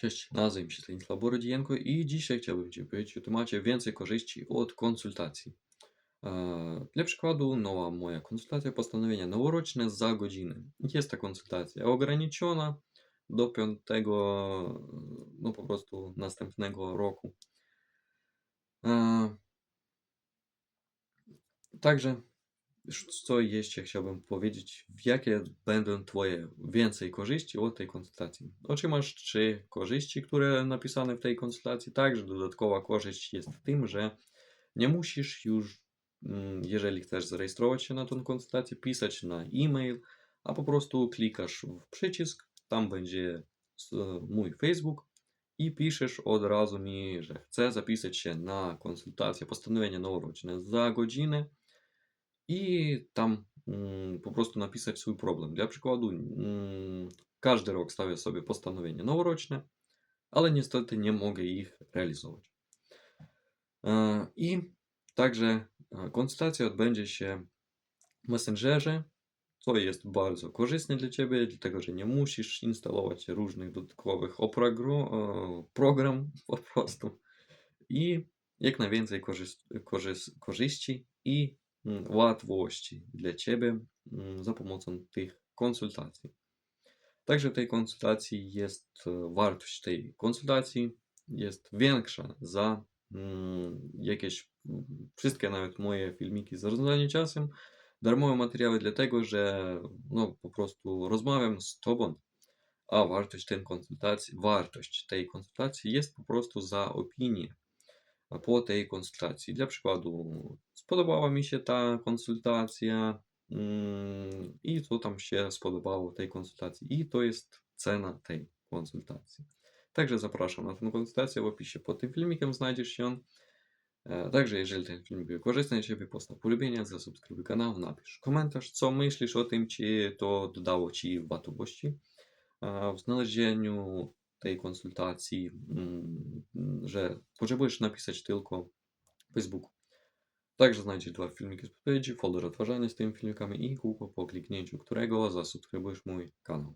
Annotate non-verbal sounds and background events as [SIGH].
Cześć, nazywam się Stanisław Borodzienko i dzisiaj chciałbym Ci powiedzieć o temacie więcej korzyści od konsultacji. E, Dla przykładu, nowa moja konsultacja postanowienia noworoczne za godzinę. Jest to konsultacja ograniczona do piątego, no po prostu następnego roku. E, Także, co jeszcze chciałbym powiedzieć, jakie będą Twoje więcej korzyści od tej konsultacji. Otrzymasz trzy korzyści, które napisane w tej konsultacji. Także dodatkowa korzyść jest w tym, że nie musisz już, mm, jeżeli chcesz zarejestrować się na tą konsultację, pisać na e-mail, a po prostu klikasz w przycisk, tam będzie mój Facebook i piszesz od razu mi, że chcę zapisać się na konsultację postanowienia noworoczne za godzinę i tam mm, po prostu napisać swój problem. Dla przykładu, mm, każdy rok stawię sobie postanowienia noworoczne, ale niestety nie mogę ich realizować. E, I także e, konsultacja odbędzie się w Messengerze, co jest bardzo korzystne dla Ciebie, dlatego że nie musisz instalować różnych dodatkowych opregro- e, program [LAUGHS] po prostu. I jak najwięcej korzyści i łatwości dla Ciebie mm, za pomocą tych konsultacji. Także tej konsultacji jest e, wartość tej konsultacji jest większa za mm, jakieś mm, wszystkie nawet moje filmiki z zarządzania czasem, darmowe materiały, dlatego że no, po prostu rozmawiam z Tobą, a wartość tej konsultacji, wartość tej konsultacji jest po prostu za opinię po tej konsultacji. Dla przykładu, spodobała mi się ta konsultacja mm, i co tam się spodobało tej konsultacji. I to jest cena tej konsultacji. Także zapraszam na tę konsultację. W opisie pod tym filmikiem znajdziesz ją. E, Także jeżeli ten film był korzystny dla Ciebie, postaw polubienie, zasubskrybuj kanał, napisz komentarz, co myślisz o tym, czy to dodało Ci łatwości e, w znalezieniu tej konsultacji, mm, że potrzebujesz napisać tylko w Facebooku. Także znajdziesz dwa filmiki z podpowiedzi, folder odtwarzania z tymi filmikami i kółko po kliknięciu którego zasubskrybujesz mój kanał.